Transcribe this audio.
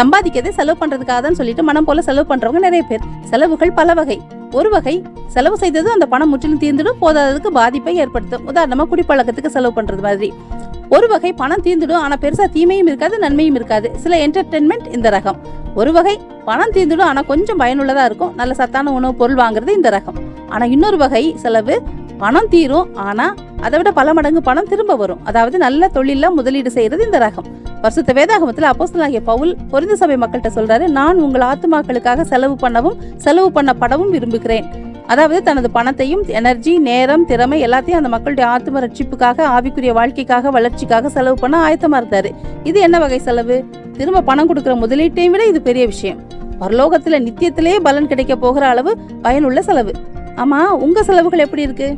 சம்பாதிக்கிறதே செலவு பண்றதுக்காக தான் சொல்லிட்டு மனம் போல செலவு பண்றவங்க நிறைய பேர். செலவுகள் பல வகை. ஒரு வகை செலவு செய்தது அந்த பணம் முற்றிலும் தீர்ந்துடும் போதாததுக்கு பாதிப்பை ஏற்படுத்தும். உதாரணமா குடிப்பழக்கத்துக்கு செலவு பண்றது மாதிரி. ஒரு வகை பணம் தீர்ந்துடும் ஆனா பெருசா தீமையும் இருக்காது நன்மையும் இருக்காது. சில என்டர்டெயின்மெண்ட் இந்த ரகம். ஒரு வகை பணம் தீர்ந்துடும் ஆனா கொஞ்சம் பயனுள்ளதா இருக்கும். நல்ல சத்தான உணவு பொருள் வாங்குறது இந்த ரகம். ஆனா இன்னொரு வகை செலவு பணம் தீரும் ஆனா அதை விட பல மடங்கு பணம் திரும்ப வரும். அதாவது நல்ல தொழில முதலீடு செய்யறது இந்த ரகம். பரிசுத்த வேதாகமத்தில் அப்போஸ்தலனாகிய பவுல் பொருந்த சபை மக்கள்கிட்ட சொல்றாரு நான் உங்கள் ஆத்துமாக்களுக்காக செலவு பண்ணவும் செலவு பண்ணப்படவும் விரும்புகிறேன். அதாவது தனது பணத்தையும் எனர்ஜி நேரம் திறமை எல்லாத்தையும் அந்த மக்களுடைய ஆத்ம ரட்சிப்புக்காக ஆவிக்குரிய வாழ்க்கைக்காக வளர்ச்சிக்காக செலவு பண்ண ஆயத்தமா இருந்தாரு. இது என்ன வகை செலவு? திரும்ப பணம் கொடுக்கிற முதலீட்டையும் விட இது பெரிய விஷயம். பரலோகத்துல நித்தியத்திலேயே பலன் கிடைக்க போகிற அளவு பயனுள்ள செலவு. ஆமா உங்க செலவுகள் எப்படி இருக்கு?